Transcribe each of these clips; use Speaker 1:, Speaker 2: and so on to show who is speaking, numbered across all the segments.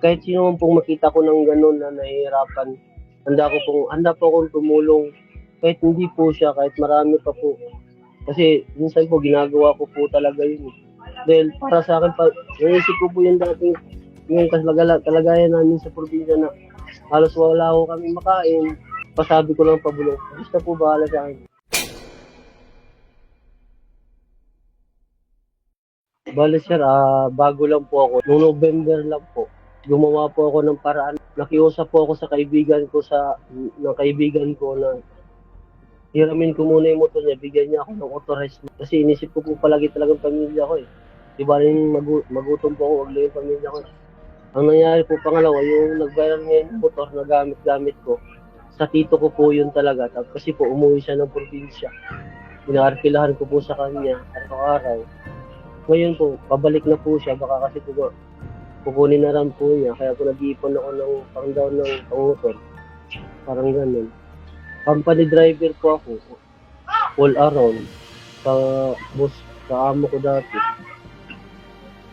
Speaker 1: kahit sino man pong makita ko ng ganun na nahihirapan, handa ko pong, handa po akong tumulong. Kahit hindi po siya, kahit marami pa po. Kasi minsan po ginagawa ko po talaga yun. Dahil para sa akin, pa, naisip ko po yung dating, yung kalagala, kalagayan namin sa probinsya na halos wala ko kami makain. Pasabi ko lang pabulong, basta po bahala sa akin. Bale sir, ah, bago lang po ako. Noong November lang po, gumawa po ako ng paraan. Nakiusap po ako sa kaibigan ko sa ng kaibigan ko na hiramin ko muna yung motor niya, bigyan niya ako ng authorized. Kasi inisip ko po palagi talagang pamilya ko eh. Di rin magu- magutom po ako, wag lang yung pamilya ko. Ang nangyari po pangalawa, yung nag-viral ngayon yung motor na gamit-gamit ko, sa tito ko po yun talaga. Tapos kasi po umuwi siya ng probinsya. Inaarkilahan ko po sa kanya araw-araw. Ngayon po, pabalik na po siya, baka kasi po kukunin na rin po niya. Kaya po nag-iipon ako ng pang down ng pangutor. Parang ganun. Company driver po ako. All around. Sa bus, sa amo ko dati.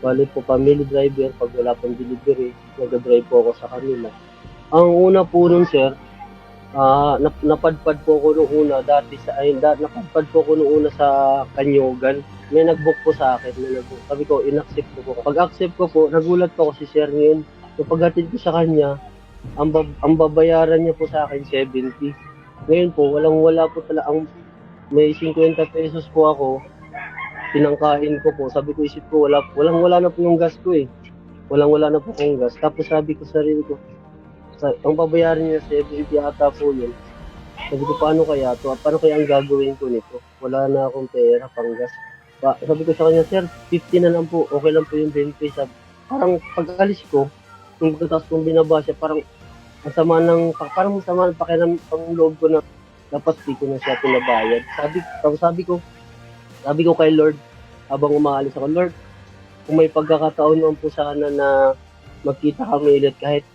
Speaker 1: Bali po, family driver. Pag wala pang delivery, nag-drive po ako sa kanila. Ang una po nun, sir, ah nap- napadpad po ako nung una dati sa ay da, napadpad po ako nung una sa Kanyogan. May nag-book po sa akin, may nag-book. Sabi ko, in-accept ko po. Pag accept ko po, nagulat po ako si Sir ngayon. So paghatid ko sa kanya, ang, bab- ang babayaran niya po sa akin 70. Ngayon po, walang wala po talaga ang may 50 pesos po ako. Pinangkain ko po. Sabi ko, isip ko, wala, walang wala na po yung gas ko eh. Walang wala na po akong gas. Tapos sabi ko sa sarili ko, sa, ang babayaran niya 70 ata po yun. Sabi ko, paano kaya to? Paano kaya ang gagawin ko nito? Wala na akong pera, pang gas. Pa, sabi ko sa kanya, sir, 50 na lang po. Okay lang po yung 20. Sabi, parang pag alis ko, yung pagkatapos kong binaba siya, parang ang sama ng, parang masama ng pakiram pang loob ko na dapat di ko na siya pinabayad. Sabi, tapos sabi ko, sabi ko kay Lord, habang umaalis ako, Lord, kung may pagkakataon naman po sana na magkita kami ulit kahit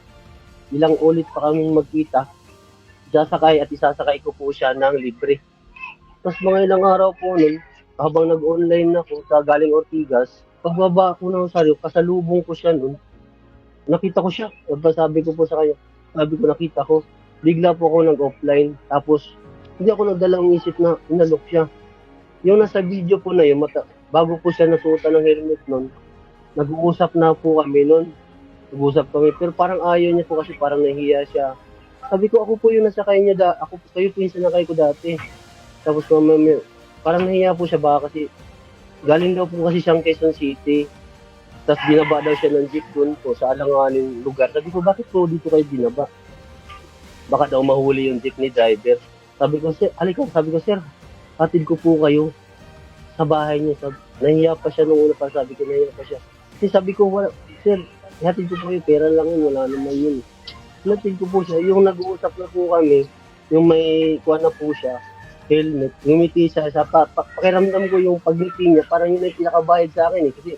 Speaker 1: ilang ulit pa kami magkita, sasakay at isasakay ko po siya ng libre. Tapos mga ilang araw po nun, habang nag-online ako sa galing Ortigas, pagbaba ko ng saryo, kasalubong ko siya nun, nakita ko siya. Sabi ko po sa kanya, sabi ko nakita ko, bigla po ako nag-offline. Tapos, hindi ako nagdalang isip na inalok siya. Yung nasa video po na yun, mata, bago po siya nasuotan ng helmet nun, nag-uusap na po kami nun. Nag-uusap kami, pero parang ayaw niya po kasi parang nahihiya siya. Sabi ko, ako po yung nasakay niya, da ako kayo po yung sinakay ko dati. Tapos mamaya, parang nahiya po siya baka kasi galing daw po kasi siyang Quezon City. Tapos binaba daw siya ng jeep dun po sa alanganing lugar. Sabi ko, bakit po dito kayo binaba? Baka daw mahuli yung jeep ni driver. Sabi ko, sir, halika, sabi ko, sir, hatid ko po kayo sa bahay niya. Sabi, nahiya pa siya nung una pa, sabi ko, nahiya pa siya. Kasi sabi ko, wala, sir, hatid ko po kayo, pera lang yun, wala naman yun. Hatid ko po siya, yung nag-uusap na po kami, yung may kuha na po siya, helmet, ngumiti siya sa pa, pa, pakiramdam ko yung pagngiti niya, parang yun ay pinakabayad sa akin eh. Kasi,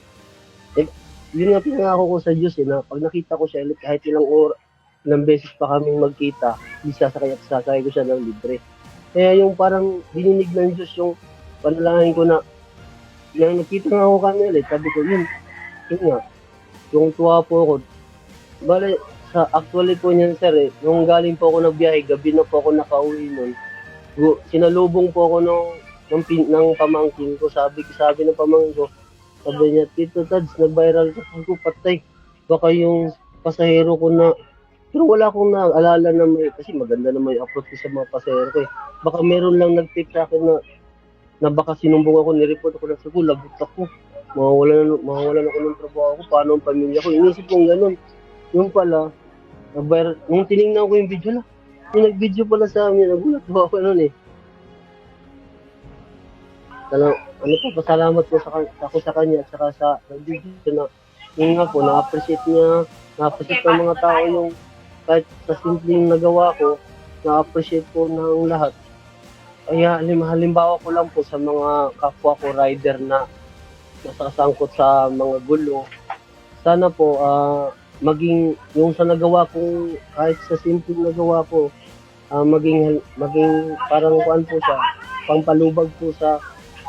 Speaker 1: eh, yun nga pinangako ko sa Diyos eh, na pag nakita ko siya, kahit ilang or, ilang beses pa kami magkita, di sasakay at sasakay ko siya ng libre. Kaya yung parang dininig ng Diyos yung panalangin ko na, na nakita nga ako kami ulit, sabi ko, yun, yun nga, yung tuwa po ako, bale, sa actually po niyan sir eh, nung galing po ako nagbiyahe, gabi na po ako nakauwi nun, sinalubong po ako ng, ng, pin, ng pamangkin ko, sabi sabi ng pamangkin ko, sabi niya, Tito Tads, nag-viral. Sabi ko, patay. Baka yung pasahero ko na, pero wala akong naalala na may, kasi maganda naman yung approach ko sa mga pasahero ko eh. Baka meron lang nag-tip sa akin na, na baka sinumbong ako, nireport ako na sa ko, lagot ako. Mawawala na, mawawala na ako ng trabaho ko, paano ang pamilya ko. Inisip kong ganun. Yung pala, nag-viral, nung tinignan ko yung video la, yung nag-video pala sa amin, nagulat po ako nun eh. Talang, ano po, pasalamat po sa, ako sa kanya at saka sa video na yun nga po, na-appreciate niya, na-appreciate ng mga tao yung kahit sa simpleng nagawa ko, na-appreciate po ng lahat. Kaya halim, halimbawa ko lang po sa mga kapwa ko rider na nasasangkot sa mga gulo. Sana po ah, maging yung sa nagawa kong kahit sa simpleng nagawa ko ah, maging maging parang kuan po siya, pampalubag po sa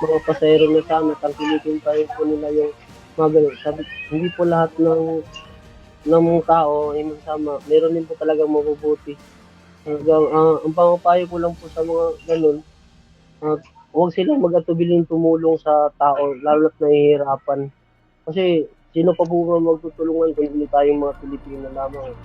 Speaker 1: mga pasahero na sana tangkilikin pa rin po nila yung mga ganun. Sabi, hindi po lahat ng ng tao ay masama, meron din po talagang mabubuti. Hanggang, ah, ang pamapayo ko lang po sa mga ganun, ah, huwag silang mag-atubiling tumulong sa tao, lalo na't nahihirapan. Kasi, sino pa po magtutulungan kung hindi tayong mga Pilipino lamang?